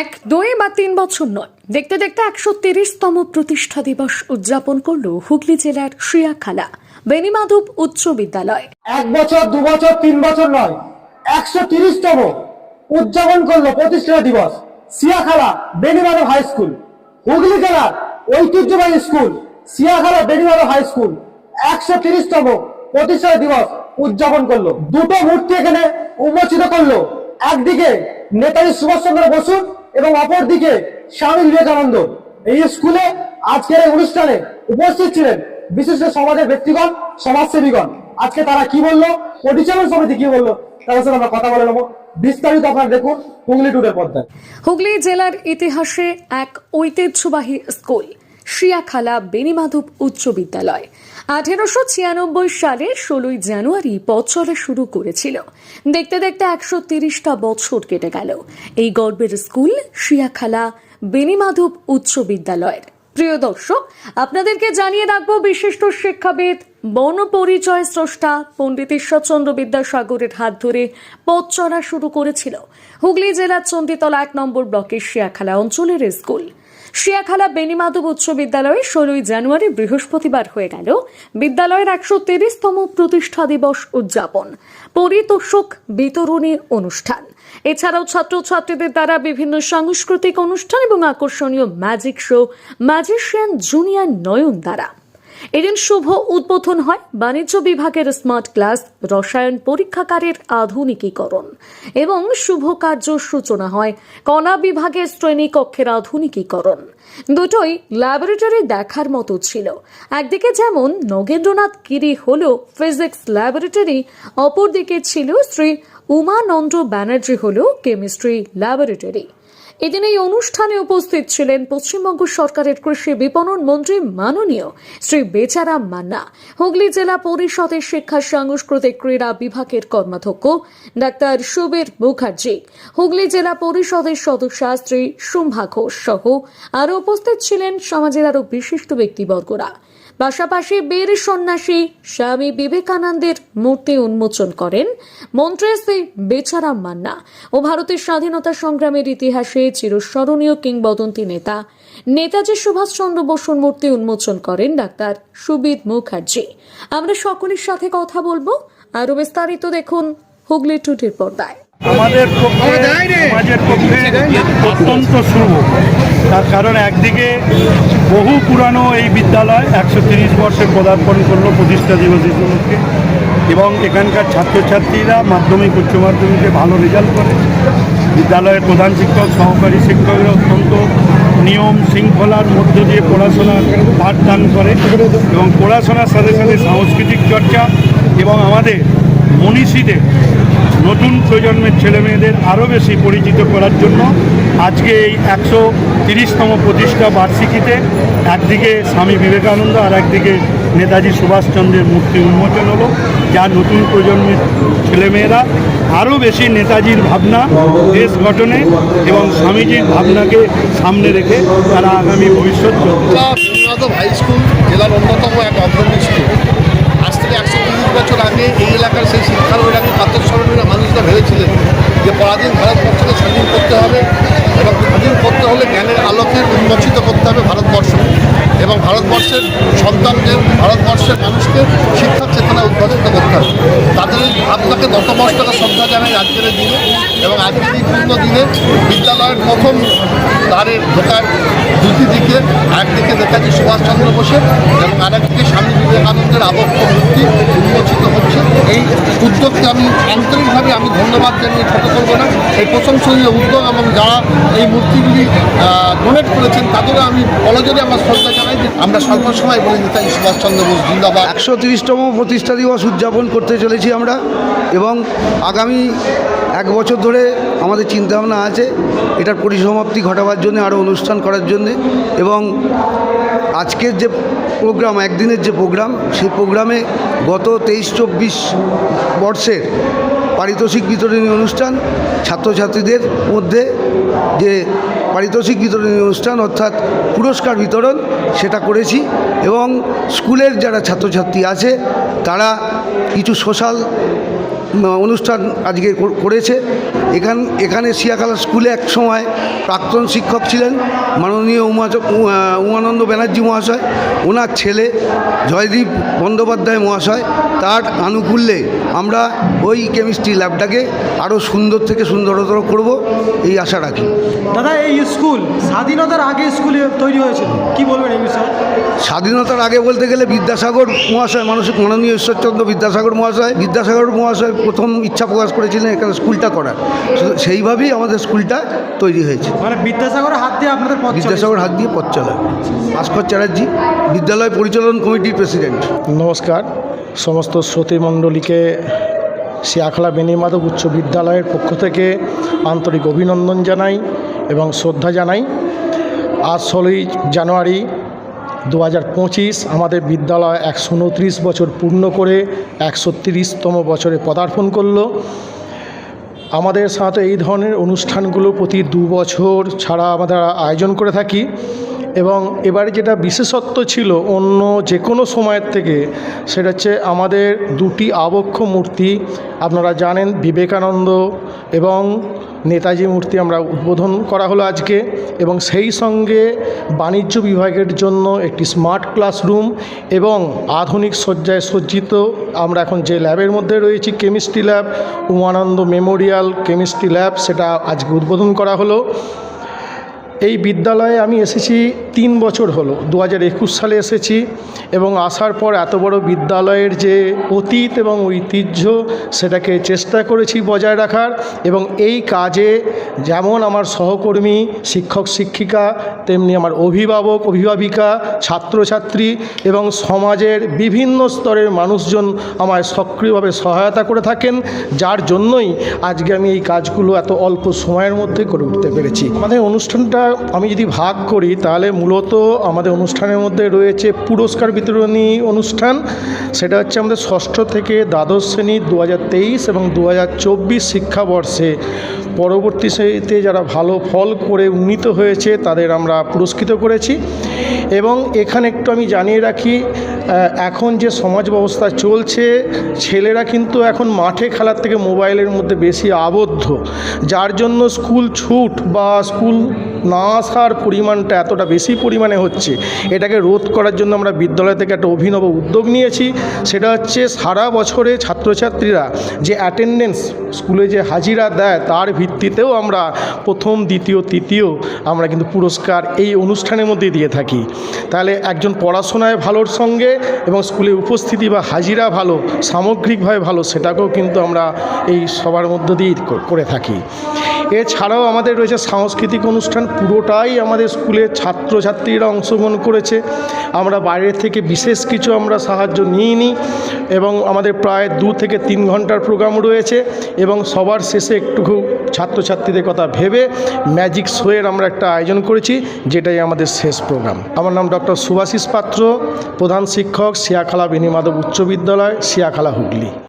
এক, দুই বা তিন বছর নয়। দেখতে দেখতে একশো তিরিশতম প্রতিষ্ঠা দিবস উদযাপন করল হুগলি জেলার শিয়াখালা, বেনিমাধব উচ্চ বিদ্যালয়। এক বছর, দু বছর, তিন বছর নয়, একশো তিরিশতম উদযাপন করল প্রতিষ্ঠা দিবস সিয়াখালা বেনিমাধব হাই স্কুল। হুগলি জেলার ঐতিহ্যবাহী school Siakhala Benimadhab high school একশো তিরিশতম প্রতিষ্ঠা দিবস উদযাপন করল। দুটো মূর্তি এখানে উন্মোচিত করল। একদিকে নেতাজি সুভাষচন্দ্র বসু এবং অপরদিকে স্বামী বিবেকানন্দ। এই স্কুলে আজকের এই অনুষ্ঠানে উপস্থিত ছিলেন বিশিষ্ট সমাজের ব্যক্তিগণ, সমাজসেবীগণ। আজকে তারা কি বলল? পরিচালন সমিতি কি বলল? তাদের সাথে আমরা কথা বলে নেব। বিস্তারিত আপনারা দেখুন হুগলি টুডের পর্দায়। হুগলি জেলার ইতিহাসে এক ঐতিহ্যবাহী স্কুল। শিয়াখালা বেনিমাধব উচ্চ বিদ্যালয়। আঠেরোশো ছিয়ানব্বই সালে ষোলোই জানুয়ারি পথ শুরু করেছিল। দেখতে দেখতে একশো তিরিশটা বছর কেটে গেল। এই গর্বের স্কুল শিয়াখালা বেনিমাধব উচ্চ বিদ্যালয়ের। প্রিয় দর্শক, আপনাদেরকে জানিয়ে রাখব বিশিষ্ট শিক্ষাবিদ বন পরিচয় স্রষ্টা পণ্ডিত ঈশ্বরচন্দ্র বিদ্যাসাগরের হাত ধরে পথ চলা শুরু করেছিল। হুগলি জেলার চণ্ডীতলা এক নম্বর ব্লকের শিয়াখালা অঞ্চলের স্কুল। শিয়াখালা বেনিমাধব উচ্চ বিদ্যালয়ে ষোলোই জানুয়ারি বৃহস্পতিবার হয়ে গেল। বিদ্যালয়ের একশো তিরিশতম প্রতিষ্ঠা দিবস উদযাপন। পরিতোষক বিতরণী অনুষ্ঠান। এছাড়াও ছাত্রছাত্রীদের দ্বারা বিভিন্ন সাংস্কৃতিক অনুষ্ঠান এবং আকর্ষণীয় magic show magician junior Nayan দ্বারা এদিন শুভ উদ্বোধন হয় বাণিজ্য বিভাগের স্মার্ট ক্লাস রসায়ন পরীক্ষাগারের আধুনিকীকরণ এবং শুভ কার্য সূচনা হয় কণা বিভাগের শ্রেণীকক্ষের আধুনিকীকরণ। দুটোই ল্যাবরেটরি দেখার মতো ছিল। একদিকে যেমন নগেন্দ্রনাথ গিরি হল ফিজিক্স ল্যাবরেটরি অপরদিকে ছিল শ্রী উমানন্দ ব্যানার্জি হল কেমিস্ট্রি ল্যাবরেটরি এদিন এই অনুষ্ঠানে উপস্থিত ছিলেন পশ্চিমবঙ্গ সরকারের কৃষি বিপণন মন্ত্রী মাননীয় শ্রী বেচারাম মান্না, হুগলি জেলা পরিষদের শিক্ষা সাংস্কৃতিক ক্রীড়া বিভাগের কর্মাধ্যক্ষ ডাক্তার সুবীর মুখার্জি, হুগলি জেলা পরিষদের সদস্যা শ্রী শুম্ভা ঘোষ সহ আরও উপস্থিত ছিলেন সমাজের আরও বিশিষ্ট ব্যক্তিবর্গরা। পাশাপাশি বীর সন্ন্যাসী স্বামী বিবেকানন্দের মূর্তি উন্মোচন করেন মন্ত্রী শ্রী বেচারাম মান্না ও ভারতের স্বাধীনতা সংগ্রামের ইতিহাসে চিরস্মরণীয় কিংবদন্তি নেতা। নেতাজি সুভাষচন্দ্র বসুর মূর্তি উন্মোচন করেন ডাক্তার সুবিদ মুখার্জি। আমরা সকলের সাথে কথা বলব। আরও বিস্তারিত দেখুন হুগলি টুটির পর্দায়। আমাদের পক্ষে সমাজের পক্ষে অত্যন্ত শুভ। তার কারণ একদিকে বহু পুরানো এই বিদ্যালয় একশো তিরিশ বর্ষে পদার্পণ করল প্রতিষ্ঠা দিবস উপলক্ষে। এবং এখানকার ছাত্রছাত্রীরা মাধ্যমিক, উচ্চ মাধ্যমিকে ভালো রেজাল্ট করে। বিদ্যালয়ের প্রধান শিক্ষক, সহকারী শিক্ষকরা অত্যন্ত নিয়ম শৃঙ্খলার মধ্য দিয়ে পড়াশোনার পাঠদান করে এবং পড়াশোনার সাথে সাথে সাংস্কৃতিক চর্চা এবং আমাদের মনীষীদের নতুন প্রজন্মের ছেলেমেয়েদের আরও বেশি পরিচিত করার জন্য আজকে এই একশো তিরিশতম প্রতিষ্ঠা বার্ষিকীতে একদিকে স্বামী বিবেকানন্দ আর একদিকে নেতাজি সুভাষচন্দ্রের মূর্তি উন্মোচন হলো, যা নতুন প্রজন্মের ছেলেমেয়েরা আরও বেশি নেতাজির ভাবনা, দেশ গঠনে এবং স্বামীজির ভাবনাকে সামনে রেখে তারা আগামী ভবিষ্যৎ হাই স্কুল, জেলার অন্যতম এক অগ্রণী স্কুল। আজ থেকে একশো তিরিশ বছর আগে এই এলাকার সেই শিক্ষার এলাকার প্রাতঃস্মরণীয় মানুষরা ভেবেছিলেন যে পরাধীন ভারতবর্ষকে স্বাধীন করতে হবে এবং স্বাধীন করতে হলে জ্ঞানের আলোকে উন্মোচিত করতে হবে ভারতবর্ষকে এবং ভারতবর্ষের সন্তানদের ভারতবর্ষের মানুষকে শিক্ষার চেতনা উদ্বোধন করতে হবে তাদের এই ভাবনাকে নতমস্তকে শ্রদ্ধা জানাই আজকের দিনে এবং আজকের এই পূর্ণ দিনে বিদ্যালয়ের প্রথম দ্বারের ঢোকার দুটি দিকে একদিকে নেতাজি সুভাষচন্দ্র বোসের এবং আরেকদিকে স্বামী বিবেকানন্দের আবক্ষ মূর্তি উন্মোচিত হচ্ছে। এই উদ্যোগকে আমি আন্তরিকভাবে আমি ধন্যবাদ জানিয়ে ছোট করব না। এই প্রশংসনীয় উদ্যোগ এবং যারা এই মূর্তিগুলি ডোনেট করেছেন, তাদেরও আমি বলজনে আমার শ্রদ্ধা জানাই যে আমরা স্বল্প সময় বলে নেতাজি সুভাষচন্দ্র বোস জিন্দাবাদ। একশো তিরিশতম প্রতিষ্ঠা দিবস উদযাপন করতে চলেছি আমরা এবং আগামী এক বছর ধরে আমাদের চিন্তাভাবনা আছে এটার পরিসমাপ্তি ঘটাবার জন্য আরও অনুষ্ঠান করার জন্যে এবং আজকের যে প্রোগ্রাম, একদিনের যে প্রোগ্রাম, সেই প্রোগ্রামে গত তেইশ চব্বিশ বর্ষের পারিতোষিক বিতরণী অনুষ্ঠান ছাত্রছাত্রীদের মধ্যে যে পারিতোষিক বিতরণী অনুষ্ঠান অর্থাৎ পুরস্কার বিতরণ, সেটা করেছি এবং স্কুলের যারা ছাত্রছাত্রী আছে, তারা কিছু সোশ্যাল অনুষ্ঠান আজকে করেছে। এখান এখানে শিয়াখালা স্কুলে এক সময় প্রাক্তন শিক্ষক ছিলেন মাননীয় উমা উমানন্দ ব্যানার্জি মহাশয়। ওনার ছেলে জয়দীপ বন্দ্যোপাধ্যায় মহাশয়। তার আনুকূল্যে আমরা ওই কেমিস্ট্রি ল্যাবটাকে আরও সুন্দর থেকে সুন্দরতর করব এই আশা রাখি। দাদা এই স্কুল স্বাধীনতার আগে স্কুলে তৈরি হয়েছিল। কি বলবেন এই বিষয়ে? স্বাধীনতার আগে বলতে গেলে বিদ্যাসাগর মহাশয় মানসিক মাননীয় ঈশ্বরচন্দ্র বিদ্যাসাগর মহাশয় বিদ্যাসাগর মহাশয় প্রথম ইচ্ছা প্রকাশ করেছিলেন এখানে স্কুলটা করার। সেইভাবেই আমাদের স্কুলটা তৈরি হয়েছে। মানে বিদ্যাসাগরের হাত দিয়ে আপনাদের পথ বিদ্যাসাগর হাত দিয়ে পথ চলা। ভাস্কর চ্যাটার্জি বিদ্যালয় পরিচালন কমিটির প্রেসিডেন্ট। নমস্কার। সমস্ত শ্রোতৃমণ্ডলীকে শিয়াখলা বেনিমাধব উচ্চ বিদ্যালয়ের পক্ষ থেকে আন্তরিক অভিনন্দন জানাই এবং শ্রদ্ধা জানাই। আজ ষোলোই জানুয়ারি দু হাজার পঁচিশ আমাদের বিদ্যালয় একশো উনত্রিশ বছর পূর্ণ করে একশো তিরিশতম বছরে পদার্পণ করল। আমাদের সাথে এই ধরনের অনুষ্ঠানগুলো প্রতি দু বছর ছাড়া আমরা আয়োজন করে থাকি এবং এবারে যেটা বিশেষত্ব ছিল অন্য যে কোনো সময়ের থেকে সেটা হচ্ছে আমাদের দুটি আবক্ষ মূর্তি, আপনারা জানেন বিবেকানন্দ এবং নেতাজি মূর্তি আমরা উদ্বোধন করা হলো আজকে এবং সেই সঙ্গে বাণিজ্য বিভাগের জন্য একটি স্মার্ট ক্লাসরুম এবং আধুনিক সজ্জায় সজ্জিত আমরা এখন যে ল্যাবের মধ্যে রয়েছি, chemistry lab, Umananda memorial chemistry lab, সেটা আজকে উদ্বোধন করা হলো। এই বিদ্যালয়ে আমি এসেছি তিন বছর হলো দু হাজার একুশ সালে এসেছি এবং আসার পর এত বড় বিদ্যালয়ের যে অতীত এবং ঐতিহ্য সেটাকে চেষ্টা করেছি বজায় রাখার এবং এই কাজে যেমন আমার সহকর্মী, শিক্ষক, শিক্ষিকা, তেমনি আমার অভিভাবক, অভিভাবিকা, ছাত্রছাত্রী এবং সমাজের বিভিন্ন স্তরের মানুষজন আমায় সক্রিয়ভাবে সহায়তা করে থাকেন, যার জন্যই আজকে আমি এই কাজগুলো এত অল্প সময়ের মধ্যে করে উঠতে পেরেছি। আমাদের অনুষ্ঠানটা আমি যদি ভাগ করি, তাহলে মূলত আমাদের অনুষ্ঠানের মধ্যে রয়েছে পুরস্কার বিতরণী অনুষ্ঠান। সেটা হচ্ছে আমাদের ষষ্ঠ থেকে দ্বাদশ শ্রেণি দু হাজার তেইশ এবং দু হাজার চব্বিশ শিক্ষাবর্ষে। পরবর্তী শ্রেণীতে যারা ভালো ফল করে উন্নীত হয়েছে, তাদের আমরা পুরস্কৃত করেছি। এবং এখানে একটু আমি জানিয়ে রাখি এখন যে সমাজ ব্যবস্থা চলছে, ছেলেরা কিন্তু এখন মাঠে খেলার থেকে মোবাইলের মধ্যে বেশি আবদ্ধ। যার জন্য স্কুল ছুট বা স্কুল না আসার পরিমাণটা এতটা বেশি পরিমাণে হচ্ছে। এটাকে রোধ করার জন্য আমরা বিদ্যালয় থেকে একটা অভিনব উদ্যোগ নিয়েছি। সেটা হচ্ছে সারা বছরে ছাত্রছাত্রীরা যে অ্যাটেন্ডেন্স স্কুলে যে হাজিরা দেয়, তার ভিত্তিতেও আমরা প্রথম, দ্বিতীয়, তৃতীয় আমরা কিন্তু পুরস্কার এই অনুষ্ঠানের মধ্যে দিয়ে থাকি। তাহলে একজন পড়াশোনায় ভালোর সঙ্গে এবং স্কুলে উপস্থিতি বা হাজিরা ভালো সামগ্রিকভাবে ভালো, সেটাকেও কিন্তু আমরা এই সবার মধ্য দিয়ে করে থাকি। এছাড়াও আমাদের রয়েছে সাংস্কৃতিক অনুষ্ঠান, পুরোটাই আমাদের স্কুলের ছাত্রছাত্রীরা অংশগ্রহণ করেছে। আমরা বাইরে থেকে বিশেষ কিছু আমরা সাহায্য নিইনি এবং আমাদের প্রায় দু থেকে তিন ঘণ্টার প্রোগ্রাম রয়েছে এবং সবার শেষে একটু ছাত্রছাত্রীদের কথা ভেবে ম্যাজিক শোয়ের আমরা একটা আয়োজন করেছি, যেটাই আমাদের শেষ প্রোগ্রাম আমার নাম ডক্টর সুভাশিস পাত্র, প্রধান শিক্ষক শিয়াখালা বেনিমাধব উচ্চ বিদ্যালয়, শিয়াখালা হুগলি।